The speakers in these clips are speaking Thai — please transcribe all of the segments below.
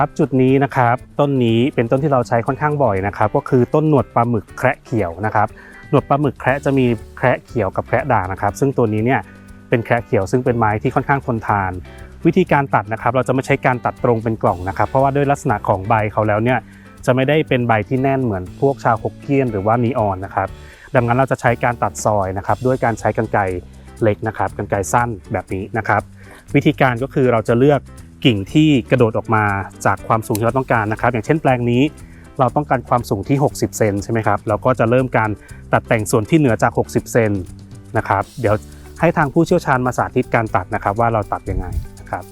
ครับจุดนี้นะครับต้นนี้เป็นต้นที่เราใช้ค่อนข้างบ่อยนะครับก็คือต้นหนวดปลาหมึกแคระเขียวนะครับหนวดปลาหมึกแคระจะมีแคระเขียวกับแคระด่างนะครับ ซึ่งตัวนี้เนี่ยเป็นแคระเขียวซึ่งเป็นไม้ที่ค่อนข้างทนทาน วิธีการตัดนะครับ เราจะไม่ใช้การตัดตรงเป็นกล่องนะครับ เพราะว่าด้วยลักษณะของใบเขาแล้วเนี่ยจะไม่ได้เป็นใบที่แน่นเหมือนพวกชาวฮกเกี้ยนหรือว่านีออนนะครับดังนั้นเราจะใช้การตัดซอยนะครับด้วยการใช้กรรไกรเล็กนะครับกรรไกรสั้นแบบนี้นะครับ วิธีการก็คือเราจะเลือก กิ่งที่กระโดดออกมาจากความสูงที่เราต้องการนะครับ อย่างเช่นแปลงนี้เราต้องการความสูงที่ 60 เซนใช่ไหมครับเราก็จะเริ่มการตัดแต่งส่วนที่เหนือจาก 60 เซนนะครับ เดี๋ยวให้ทางผู้เชี่ยวชาญมาสาธิตการตัดนะครับว่าเราตัดยังไงนะครับ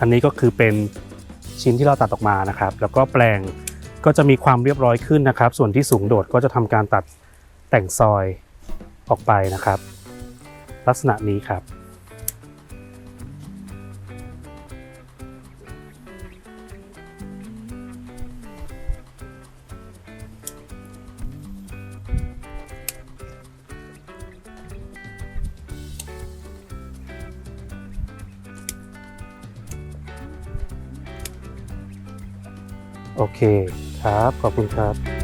อันนี้ก็คือเป็นชิ้นที่เราตัดออกมานะครับ แล้วก็แปลงก็จะมีความเรียบร้อยขึ้นนะครับ ส่วนที่สูงโดดก็จะทำการตัดแต่งซอยออกไปนะครับ ลักษณะนี้ครับ โอเคครับ ขอบคุณครับ